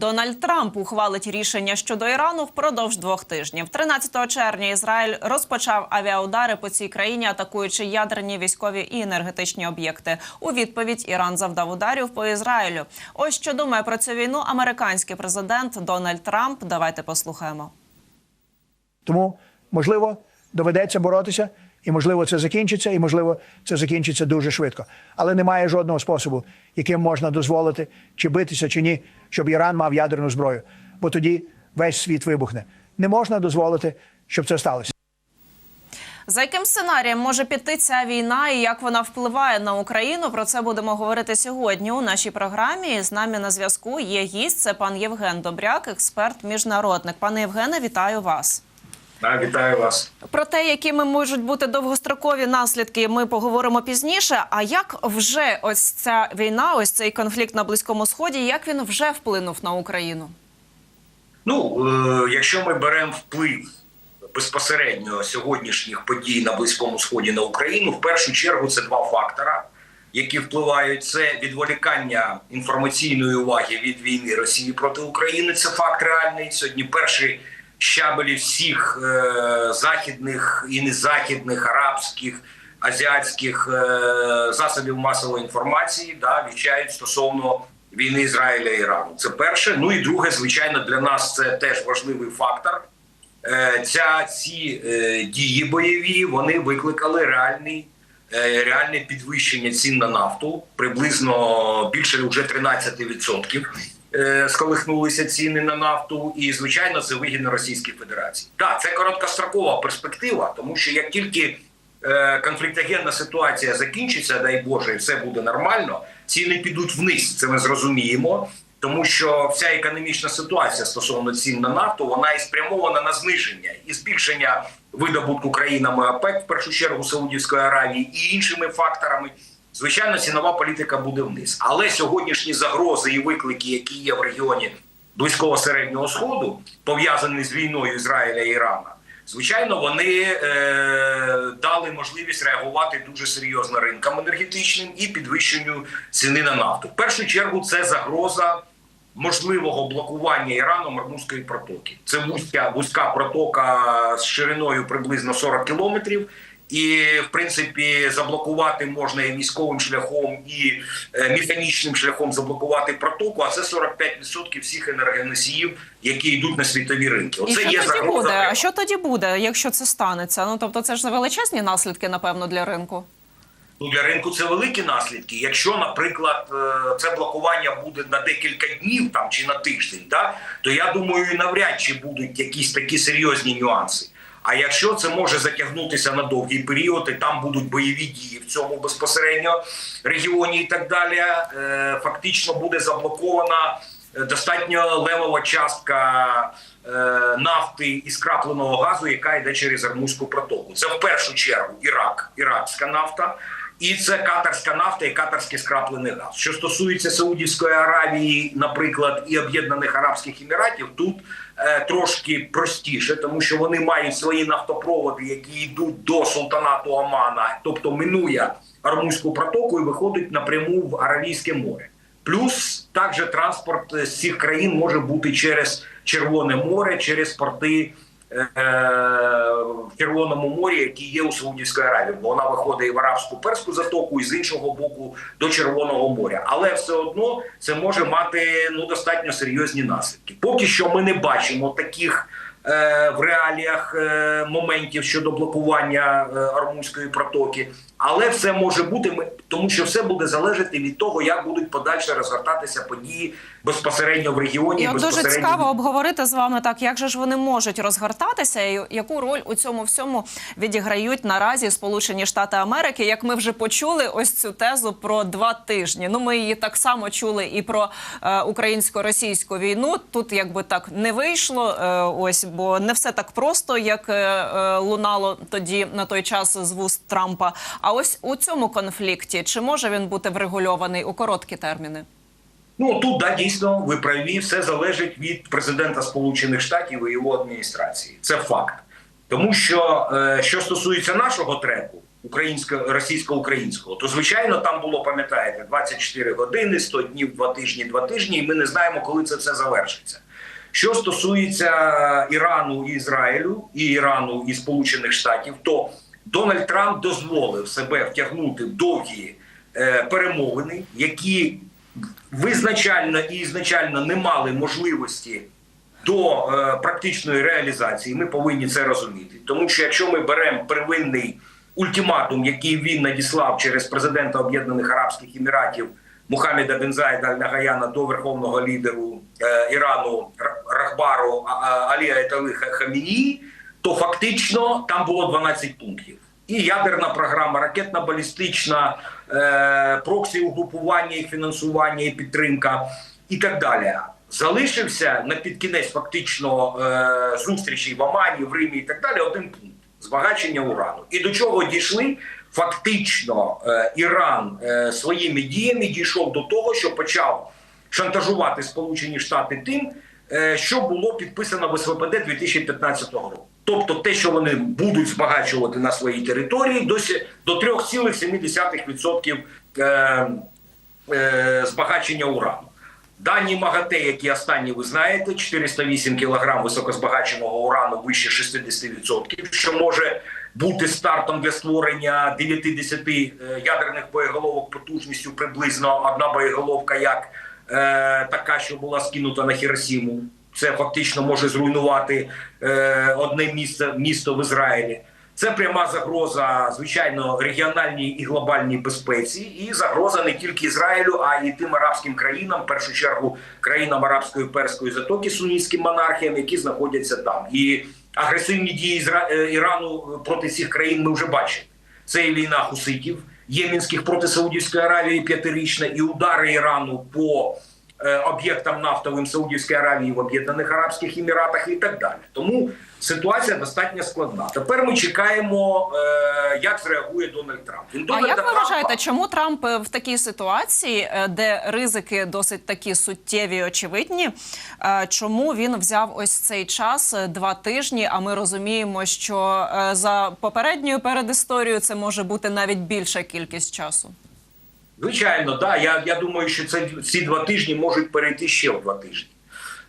Дональд Трамп ухвалить рішення щодо Ірану впродовж двох тижнів. 13 червня Ізраїль розпочав авіаудари по цій країні, атакуючи ядерні військові і енергетичні об'єкти. У відповідь Іран завдав ударів по Ізраїлю. Ось що думає про цю війну американський президент Дональд Трамп. Давайте послухаємо. Тому, можливо, доведеться боротися, і можливо, це закінчиться, і можливо, це закінчиться дуже швидко. Але немає жодного способу, яким можна дозволити, чи битися, чи ні, щоб Іран мав ядерну зброю. Бо тоді весь світ вибухне. Не можна дозволити, щоб це сталося. За яким сценарієм може піти ця війна і як вона впливає на Україну? Про це будемо говорити сьогодні у нашій програмі. З нами на зв'язку є гість. Це пан Євген Добряк, експерт міжнародник. Пане Євгене, вітаю вас. Да, вітаю вас. Про те, якими можуть бути довгострокові наслідки, ми поговоримо пізніше. А як вже ось ця війна, ось цей конфлікт на близькому сході, як він вже вплинув на Україну? Ну, е, якщо ми беремо вплив безпосередньо сьогоднішніх подій на Близькому Сході на Україну, в першу чергу це два фактора, які впливають. Це відволікання інформаційної уваги від війни Росії проти України. Це факт реальний. Сьогодні перші щабелі всіх е, західних і незахідних арабських. Азіатських е, засобів масової інформації да віщають стосовно війни Ізраїля і Ірану. Це перше. Ну і друге, звичайно, для нас це теж важливий фактор. Е, ця ці е, дії бойові вони викликали реальний. е, Реальне підвищення цін на нафту приблизно більше вже 13% е, сколихнулися ціни на нафту, і звичайно це вигідно Російській Федерації. Так, це короткострокова перспектива, тому що як тільки е, конфліктогенна ситуація закінчиться, дай Боже, і все буде нормально, ціни підуть вниз. Це ми зрозуміємо. Тому що вся економічна ситуація стосовно цін на нафту вона і спрямована на зниження і збільшення видобутку країнами ОПЕК, в першу чергу Саудівської Аравії і іншими факторами. Звичайно, цінова політика буде вниз. Але сьогоднішні загрози і виклики, які є в регіоні близького середнього сходу, пов'язані з війною Ізраїля і Ірана, звичайно, вони е, дали можливість реагувати дуже серйозно ринкам енергетичним і підвищенню ціни на нафту. В першу чергу це загроза можливого блокування Іраном Мормузької протоки. Це вузька вузька протока з шириною приблизно 40 кілометрів. І в принципі заблокувати можна і військовим шляхом, і е, механічним шляхом заблокувати протоку. А це 45% всіх енергоносіїв, які йдуть на світові ринки. І Оце що є тоді буде? А що тоді буде, якщо це станеться? Ну тобто, це ж величезні наслідки, напевно, для ринку. Ну, для ринку це великі наслідки. Якщо, наприклад, е, це блокування буде на декілька днів там чи на тиждень, да, то я думаю, і навряд чи будуть якісь такі серйозні нюанси. А якщо це може затягнутися на довгий період, і там будуть бойові дії в цьому безпосередньо регіоні і так далі, е, фактично буде заблокована е, достатньо левова частка е, нафти і скрапленого газу, яка йде через Армузьку протоку. Це в першу чергу Ірак, іракська нафта. І це катарська нафта і катарський скраплений газ. Що стосується Саудівської Аравії, наприклад, і Об'єднаних Арабських Еміратів, тут е, трошки простіше, тому що вони мають свої нафтопроводи, які йдуть до султанату Омана, тобто минує Армузьку протоку і виходить напряму в Аравійське море. Плюс також транспорт з цих країн може бути через Червоне море, через порти в Червоному морі, які є у Саудівській Аравії, бо вона виходить в арабську перську затоку, і з іншого боку до Червоного моря. Але все одно це може мати ну достатньо серйозні наслідки. Поки що ми не бачимо таких. е, В реаліях е, моментів щодо блокування е, Армузької протоки, але все може бути, тому що все буде залежати від того, як будуть подальше розгортатися події безпосередньо в регіоні. І от дуже цікаво обговорити з вами так, як же ж вони можуть розгортатися, і яку роль у цьому всьому відіграють наразі Сполучені Штати Америки. Як ми вже почули, ось цю тезу про два тижні. Ну ми її так само чули і про е, українсько-російську війну. Тут якби так не вийшло. Е, ось бо не все так просто, як е, е, лунало тоді на той час з вуст Трампа. А ось у цьому конфлікті чи може він бути врегульований у короткі терміни? Ну тут да дійсно ви праві, все залежить від президента Сполучених Штатів і його адміністрації. Це факт. Тому що е, що стосується нашого треку, українсько російсько-українського, то звичайно там було, пам'ятаєте, 24 години, 100 днів, 2 тижні, 2 тижні, і ми не знаємо, коли це все завершиться. Що стосується Ірану і Ізраїлю, і Ірану і Сполучених Штатів, то Дональд Трамп дозволив себе втягнути в довгі е, перемовини, які визначально і ізначально не мали можливості до е, практичної реалізації. Ми повинні це розуміти. Тому що якщо ми беремо первинний ультиматум, який він надіслав через президента Об'єднаних Арабських Еміратів Мухаммеда бен Заїда Аль Нагаяна до верховного лідеру е, Ірану Рахбару А- А- Алі Айтали Ха- Хаміні, то фактично там було 12 пунктів. І ядерна програма, ракетно-балістична, е, проксі угрупування, їх фінансування і підтримка, і так далі. Залишився на підкінець фактично е, зустрічей в Омані, в Римі і так далі. Один пункт збагачення урану. І до чого дійшли? Фактично, е, Іран е, своїми діями дійшов до того, що почав шантажувати Сполучені Штати тим, е, що було підписано в СВПД 2015 року. Тобто те, що вони будуть збагачувати на своїй території, досі до 3,7% е, е, збагачення урану. Дані МАГАТЕ, які останні ви знаєте, 408 кг високозбагаченого урану вище 60%, що може бути стартом для створення 9-10 е, ядерних боєголовок потужністю приблизно одна боєголовка, як е, така, що була скинута на Хіросіму. Це фактично може зруйнувати е, одне місце місто в Ізраїлі. Це пряма загроза, звичайно, регіональній і глобальній безпеці, і загроза не тільки Ізраїлю, а й тим арабським країнам, в першу чергу країнам арабської перської затоки, сунітським монархіям, які знаходяться там. І агресивні дії е, Ірану проти цих країн ми вже бачили. Це і війна хуситів ємінських проти Саудівської Аравії п'ятирічна, і удари Ірану по об'єктам нафтовим Саудівської Аравії в Об'єднаних Арабських Еміратах і так далі. Тому ситуація достатньо складна. Тепер ми чекаємо, е, як зреагує Дональд Трамп. Він А Дональда як ви Трампа- вважаєте, чому Трамп е, в такій ситуації, е, де ризики досить такі суттєві, і очевидні, е, чому він взяв ось цей час е, два тижні? А ми розуміємо, що е, за попередньою передісторією це може бути навіть більша кількість часу. Звичайно, да. Я, я думаю, що це ці два тижні можуть перейти ще в два тижні.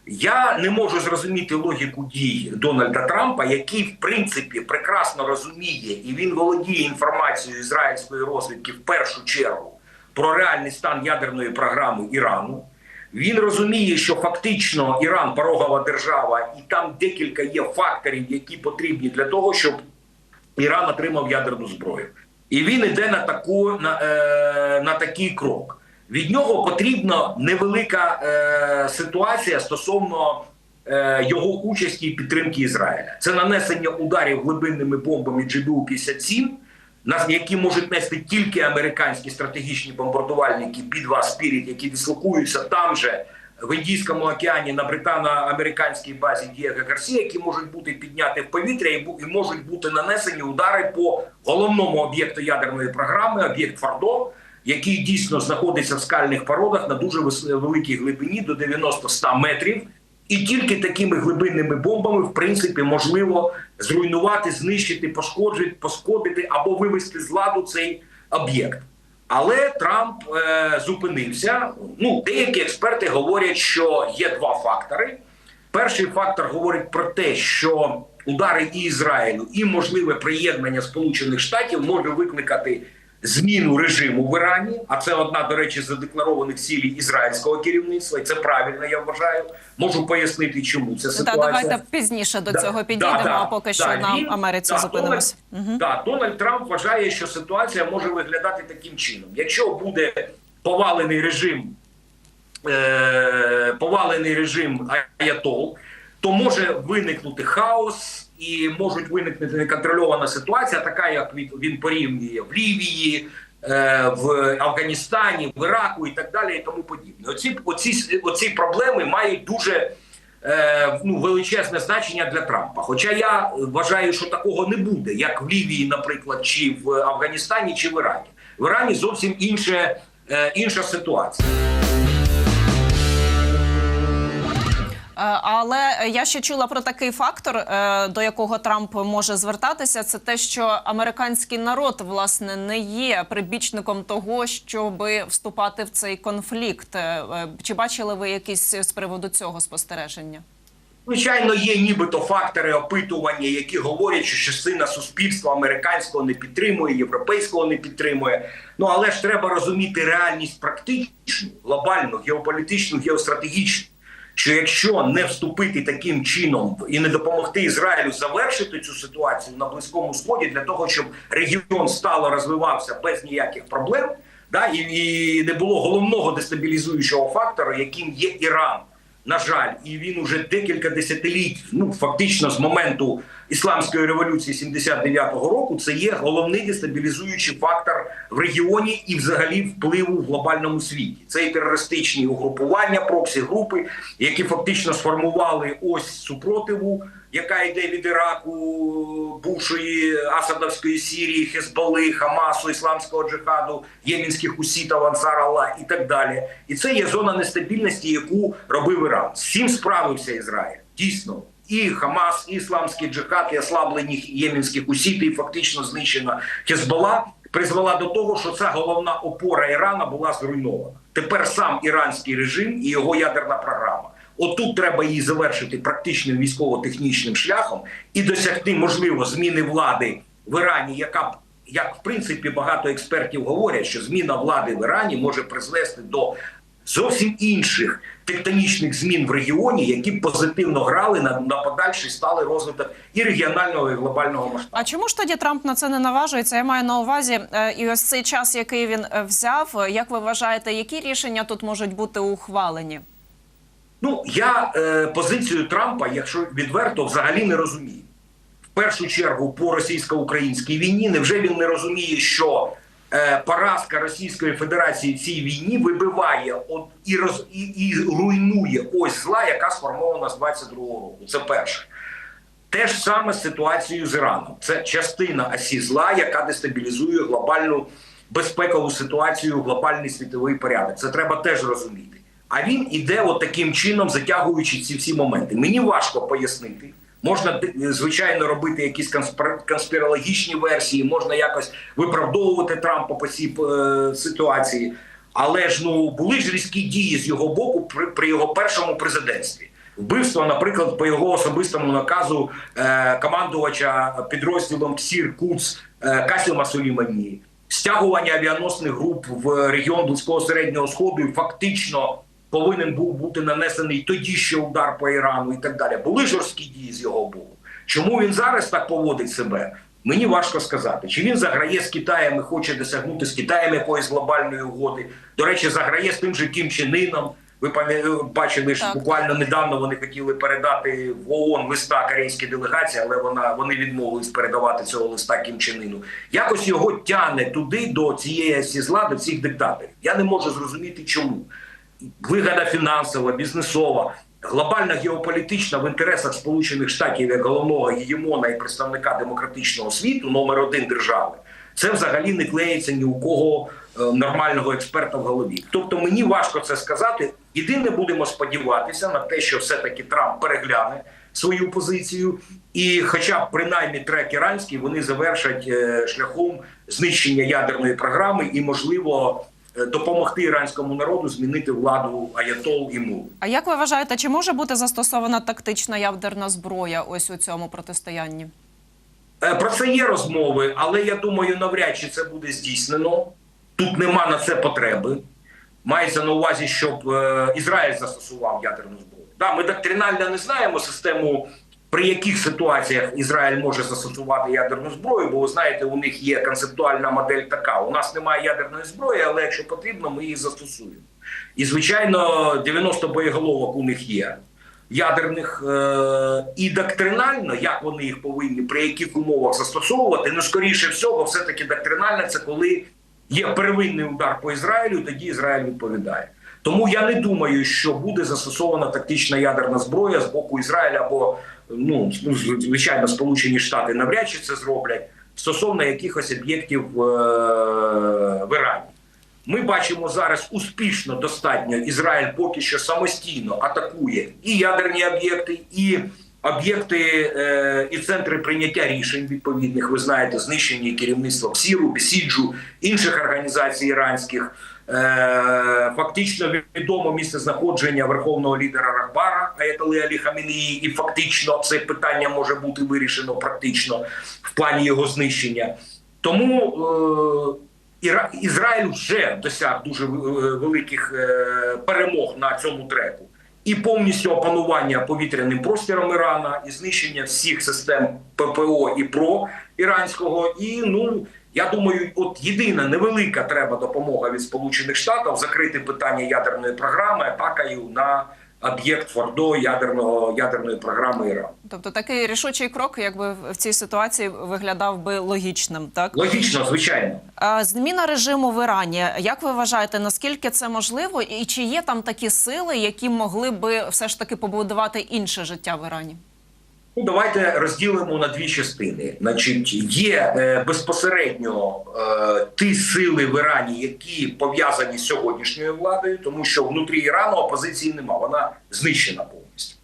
Я не можу зрозуміти логіку дій Дональда Трампа, який в принципі прекрасно розуміє і він володіє інформацією ізраїльської розвідки в першу чергу про реальний стан ядерної програми Ірану. Він розуміє, що фактично Іран порогова держава, і там декілька є факторів, які потрібні для того, щоб Іран отримав ядерну зброю. І він йде на таку на, е, на такий крок. Від нього потрібна невелика е, ситуація стосовно е, його участі і підтримки Ізраїля. Це нанесення ударів глибинними бомбами GBU-57, на які можуть нести тільки американські стратегічні бомбардувальники Бі-2 Спіріт, які дислокуються там же в Індійському океані на британо-американській базі Дієго Гарсія, які можуть бути підняті в повітря і, можуть бути нанесені удари по головному об'єкту ядерної програми, об'єкт Фардо, який дійсно знаходиться в скальних породах на дуже великій глибині до 90-100 метрів. І тільки такими глибинними бомбами, в принципі, можливо зруйнувати, знищити, пошкоджити, пошкодити або вивести з ладу цей об'єкт. Але Трамп е, зупинився. Ну, деякі експерти говорять, що є два фактори. Перший фактор говорить про те, що удари і Ізраїлю, і можливе приєднання Сполучених Штатів може викликати зміну режиму в Ірані. А це одна, до речі, з задекларованих цілей ізраїльського керівництва. І це правильно, я вважаю. Можу пояснити, чому це Та давайте пізніше до Да, цього підійдемо. да, а поки що да, на він- Америці да, зупинимося. Дональд, да, Дональд Трамп вважає, що ситуація може виглядати таким чином. Якщо буде повалений режим, е, повалений режим Аятол, то може виникнути хаос і можуть виникнути неконтрольована ситуація, така як він, порівнює в Лівії. е, В Афганістані, в Іраку і так далі, і тому подібне. Оці, оці, оці проблеми мають дуже е, ну, величезне значення для Трампа. Хоча я вважаю, що такого не буде, як в Лівії, наприклад, чи в Афганістані, чи в Ірані. В Ірані зовсім інше, е, інша ситуація. Але я ще чула про такий фактор, е, до якого Трамп може звертатися. Це те, що американський народ власне не є прибічником того, щоб вступати в цей конфлікт. Е, е, Чи бачили ви якісь з приводу цього спостереження? Звичайно, є нібито фактори опитування, які говорять, що частина суспільства американського не підтримує, європейського не підтримує. Ну але ж треба розуміти реальність практичну, глобальну, геополітичну, геостратегічну. Що якщо не вступити таким чином і не допомогти Ізраїлю завершити цю ситуацію на близькому сході для того, щоб регіон стало розвивався без ніяких проблем, да і, і не було головного дестабілізуючого фактора, яким є Іран. На жаль, і він уже декілька десятиліть, ну фактично з моменту ісламської революції 79-го року, це є головний дестабілізуючий фактор в регіоні і, взагалі, впливу в глобальному світі. Це і терористичні угрупування, проксі групи, які фактично сформували ось супротиву, яка йде від Іраку, бувшої Асадовської Сірії, Хезболи, Хамасу, Ісламського джихаду, ємінських усітів, Ансар Алла і так далі. І це є зона нестабільності, яку робив Іран. З цим справився Ізраїль. Дійсно. І Хамас, і ісламський джихад, і ослаблені ємінських усітів, і фактично знищена Хезбола, призвела до того, що ця головна опора Ірана була зруйнована. Тепер сам іранський режим і його ядерна програма. Отут треба її завершити практичним військово-технічним шляхом і досягти можливо зміни влади в Ірані, яка б як в принципі багато експертів говорять, що зміна влади в Ірані може призвести до зовсім інших тектонічних змін в регіоні, які позитивно грали на, на подальший сталий розвиток і регіонального і глобального масштабу. А чому ж тоді Трамп на це не наважується? Я маю на увазі, е, і ось цей час, який він е, взяв. е, Як ви вважаєте, які рішення тут можуть бути ухвалені? Ну я е, позицію Трампа, якщо відверто, взагалі не розумію. В першу чергу по російсько-українській війні, невже він не розуміє, що е, поразка Російської Федерації в цій війні вибиває от і роз і, і руйнує ось зла, яка сформована з 22-го року. Це перше. Те ж саме з ситуацією з Іраном. Це частина осі зла, яка дестабілізує глобальну безпекову ситуацію, глобальний світовий порядок. Це треба теж розуміти. А він іде от таким чином, затягуючи ці всі моменти. Мені важко пояснити. Можна звичайно робити якісь конспір- конспірологічні версії, можна якось виправдовувати Трампа по цій е, ситуації. Але ж ну були ж різкі дії з його боку при, при його першому президентстві. Вбивство, наприклад, по його особистому наказу е, командувача підрозділом КСІР КУЦ е, Касіма Сулімані, стягування авіаносних груп в регіон близького середнього сходу і фактично повинен був бути нанесений тоді ще удар по Ірану і так далі. Були жорсткі дії з його боку. Чому він зараз так поводить себе? Мені важко сказати, чи він заграє з Китаєм і хоче досягнути з Китаєм якоїсь глобальної угоди. До речі, заграє з тим же Кім Чен Іном. Ви пам'я- бачили, що буквально недавно вони хотіли передати в ООН листа корейській делегації, але вона вони відмовились передавати цього листа Кім Чен Іну. Якось його тягне туди до цієї осі зла, до цих диктаторів. Я не можу зрозуміти, чому вигода фінансова, бізнесова, глобальна геополітична в інтересах Сполучених Штатів як головного гегемона і представника демократичного світу, номер один держави. Це взагалі не клеїться ні у кого е, нормального експерта в голові. Тобто мені важко це сказати. Єдине будемо сподіватися на те, що все-таки Трамп перегляне свою позицію, і, хоча б принаймні трек іранський, вони завершать е, шляхом знищення ядерної програми і, можливо, допомогти іранському народу змінити владу Аятол і Мул. А як ви вважаєте, чи може бути застосована тактична ядерна зброя ось у цьому протистоянні? Е, Про це є розмови, але я думаю, навряд чи це буде здійснено. Тут нема на це потреби. Мається на увазі, щоб е, Ізраїль застосував ядерну зброю. Да, ми доктринально не знаємо систему, при яких ситуаціях Ізраїль може застосувати ядерну зброю, бо ви знаєте, у них є концептуальна модель така: у нас немає ядерної зброї, але якщо потрібно, ми її застосуємо. І звичайно, 90 боєголовок у них є ядерних е- і доктринально, як вони їх повинні при яких умовах застосовувати. Ну, скоріше всього, все таки доктринально це коли є первинний удар по Ізраїлю, тоді Ізраїль відповідає. Тому я не думаю, що буде застосована тактична ядерна зброя з боку Ізраїля або ну ну, звичайно, Сполучені Штати навряд чи це зроблять стосовно якихось об'єктів е- в Ірані. Ми бачимо зараз успішно достатньо Ізраїль поки що самостійно атакує і ядерні об'єкти, і об'єкти е, і центри прийняття рішень відповідних. Ви знаєте, знищені керівництва ПСІРу, Бесіджу, інших організацій іранських. Е, фактично відомо місце знаходження верховного лідера Рахбара Аятали Алі Хамінії, і фактично це питання може бути вирішено практично в плані його знищення. Тому е, Ізраїль вже досяг дуже е, великих перемог на цьому треку. І повністю опанування повітряним простіром Ірана, і знищення всіх систем ППО і ПРО іранського. І ну я думаю, от єдина невелика треба допомога від Сполучених Штатів закрити питання ядерної програми атакою на об'єкт Фордо ядерного ядерної програми Ірану. Тобто такий рішучий крок, якби в цій ситуації виглядав би логічним, так Логічно, звичайно. Зміна режиму в Ірані. Як ви вважаєте, наскільки це можливо, і чи є там такі сили, які могли би все ж таки побудувати інше життя в Ірані? Ну, давайте розділимо на дві частини. Значить, є е, безпосередньо е, ті сили в Ірані, які пов'язані з сьогоднішньою владою, тому що внутрі Ірану опозиції нема, вона знищена повністю.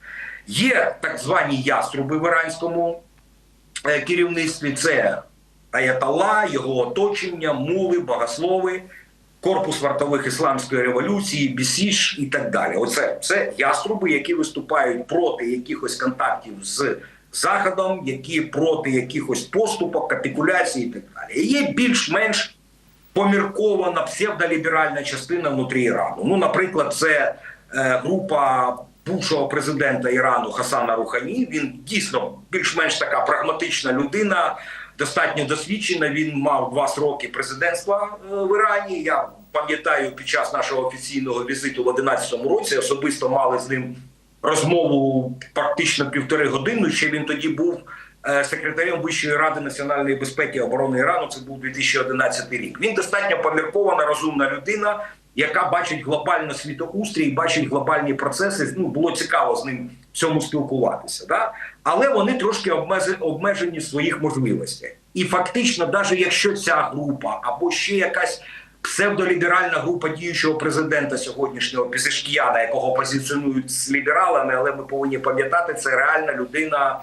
Є так звані яструби в іранському е, керівництві. Це Аяталла, його оточення, мули, богослови, корпус вартових ісламської революції, Бісіш і так далі. Оце це яструби, які виступають проти якихось контактів з Заходом, які проти якихось поступок, капітуляцій і так далі. І є більш-менш поміркована псевдоліберальна частина внутрі Ірану. Ну, наприклад, це е, група бувшого президента Ірану Хасана Рухані. Він дійсно більш-менш така прагматична людина, достатньо досвідчена. Він мав два роки президентства е, в Ірані. Я пам'ятаю, під час нашого офіційного візиту в 2011 році особисто мали з ним розмову практично півтори години. Ще він тоді був е, секретарем Вищої ради національної безпеки і оборони Ірану. Це був 2011 рік. Він достатньо поміркована, розумна людина, яка бачить глобально світоустрій, бачить глобальні процеси. Ну було цікаво з ним цьому спілкуватися. Да? Але вони трошки обмежені, в своїх можливостях. І фактично, навіть якщо ця група або ще якась псевдоліберальна група діючого президента сьогоднішнього Пізишкіяна, якого позиціонують з лібералами, але ми повинні пам'ятати, це реальна людина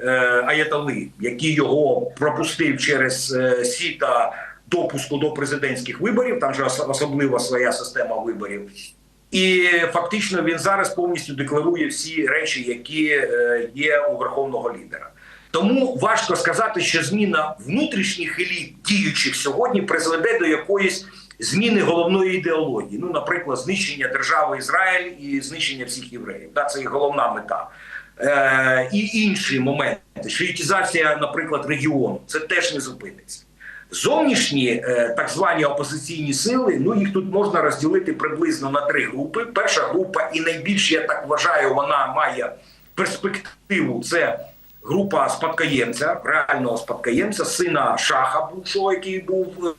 е, Аятоли, який його пропустив через е, сіта допуску до президентських виборів. Там же особлива своя система виборів. І фактично він зараз повністю декларує всі речі, які е, є у верховного лідера. Тому важко сказати, що зміна внутрішніх еліт діючих сьогодні призведе до якоїсь зміни головної ідеології. Ну, наприклад, знищення держави Ізраїль і знищення всіх євреїв. Да, це і головна мета. Е, і інші моменти. Шиїтізація, наприклад, регіону, це теж не зупиниться. Зовнішні е, так звані опозиційні сили, ну їх тут можна розділити приблизно на три групи. Перша група, і найбільше, я так вважаю, вона має перспективу. Це група спадкоємця, реального спадкоємця, сина Шаха, бувшого, який був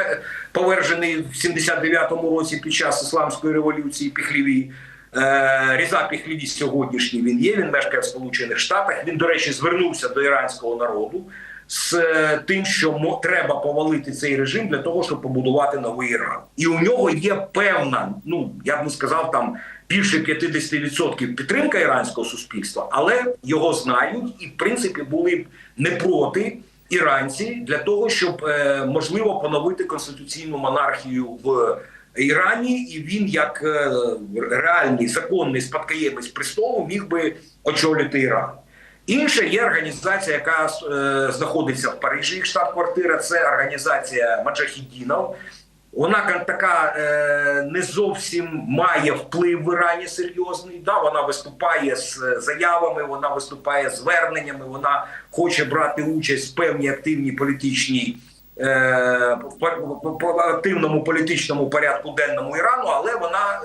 е, повержений в 79-му році під час ісламської революції Піхліві. Е, Різа Піхліві сьогоднішній він є. Він мешкає в Сполучених Штатах. Він, до речі, звернувся до іранського народу з е, тим, що треба повалити цей режим для того, щоб побудувати новий Іран. І у нього є певна, ну я б не сказав там більше 50% підтримка іранського суспільства, але його знають і в принципі були б не проти. Іранці для того, щоб е, можливо поновити конституційну монархію в Ірані, і він, як е, реальний законний спадкоємець престолу, міг би очолити Іран. Інша є організація, яка е, знаходиться в Парижі, їх штаб-квартира. Це організація Маджахідінов. Вона така е, не зовсім має вплив в Ірані серйозний. Да, вона виступає з е, заявами, вона виступає з зверненнями, вона хоче брати участь в певній активній політичній е, активному політичному порядку денному Ірану, але вона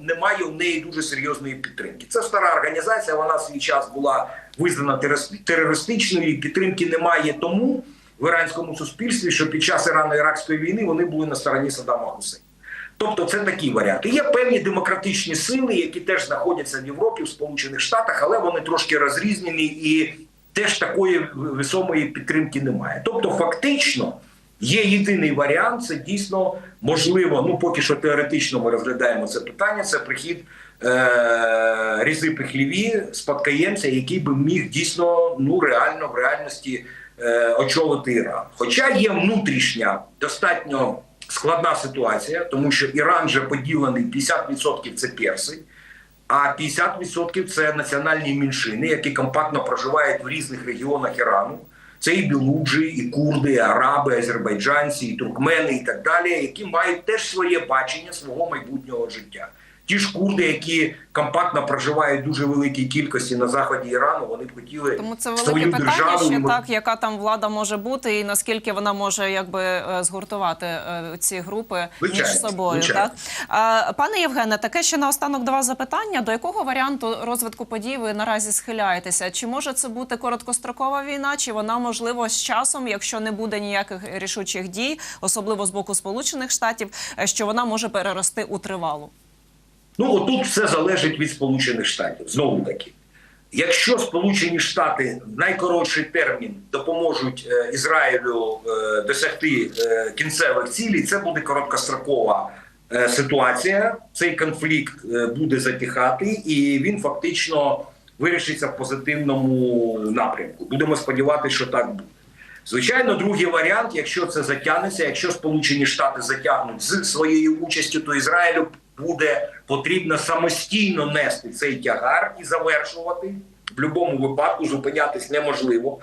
не має в неї дуже серйозної підтримки. Це стара організація. Вона свій час була визнана терористичною. і Підтримки немає тому в іранському суспільстві, що під час Ірано-Іракської війни вони були на стороні Саддама Гусейна. Тобто це такі варіанти. Є певні демократичні сили, які теж знаходяться в Європі, в Сполучених Штатах, але вони трошки розрізнені і теж такої весомої підтримки немає. Тобто, фактично, Є єдиний варіант, це дійсно можливо. Ну поки що теоретично ми розглядаємо це питання. Це прихід е- Різи Пехліві, спадкоємця, який би міг дійсно ну реально в реальності е- очолити Іран. Хоча є внутрішня достатньо складна ситуація, тому що Іран вже поділений 50% це перси. А 50% це національні меншини, які компактно проживають в різних регіонах Ірану. Це і білуджі, і курди, і араби, азербайджанці, і туркмени, і так далі, які мають теж своє бачення свого майбутнього життя. Ті ж курди, які компактно проживають дуже великій кількості на заході Ірану, вони б хотіли Тому це свою велике питання державу. ще так, яка там влада може бути, і наскільки вона може якби е, згуртувати е, ці групи Звичайно, між собою. звичайно. Так пане Євгене, таке ще наостанок до вас запитання: до якого варіанту розвитку подій ви наразі схиляєтеся? Чи може це бути короткострокова війна, чи вона можливо з часом, якщо не буде ніяких рішучих дій, особливо з боку Сполучених Штатів, е, що вона може перерости у тривалу? Ну отут все залежить від Сполучених Штатів. Знову таки, якщо Сполучені Штати в найкоротший термін допоможуть е, Ізраїлю е, досягти е, кінцевих цілей, це буде короткострокова ситуація. Цей конфлікт буде затихати, і він фактично вирішиться в позитивному напрямку. Будемо сподіватися, що так буде. Звичайно, другий варіант, якщо це затягнеться, якщо Сполучені Штати затягнуть з своєю участю, то Ізраїлю буде потрібно самостійно нести цей тягар і завершувати. В будь-якому випадку зупинятись неможливо.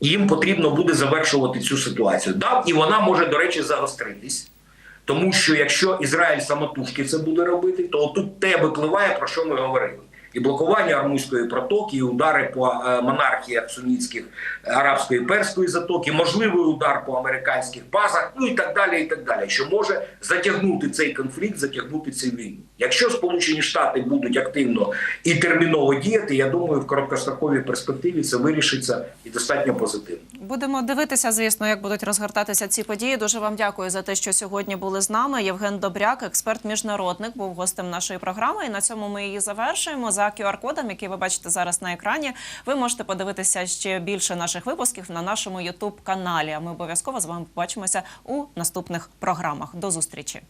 Їм потрібно буде завершувати цю ситуацію. Да, і вона може, до речі, загостритись. Тому що якщо Ізраїль самотужки це буде робити, то тут те випливає, про що ми говорили. І блокування Армузької протоки, і удари по е, монархіях сунітських е, арабської перської затоки, можливий удар по американських базах, ну і так далі, і так далі, що може затягнути цей конфлікт, затягнути цю війну. Якщо Сполучені Штати будуть активно і терміново діяти, я думаю, в короткостроковій перспективі це вирішиться і достатньо позитивно. Будемо дивитися, звісно, як будуть розгортатися ці події. Дуже вам дякую за те, що сьогодні були з нами. Євген Добряк, експерт міжнародник, був гостем нашої програми. І на цьому ми її завершуємо. QR-кодом, який ви бачите зараз на екрані, ви можете подивитися ще більше наших випусків на нашому youtube каналі. А ми обов'язково з вами побачимося у наступних програмах. До зустрічі.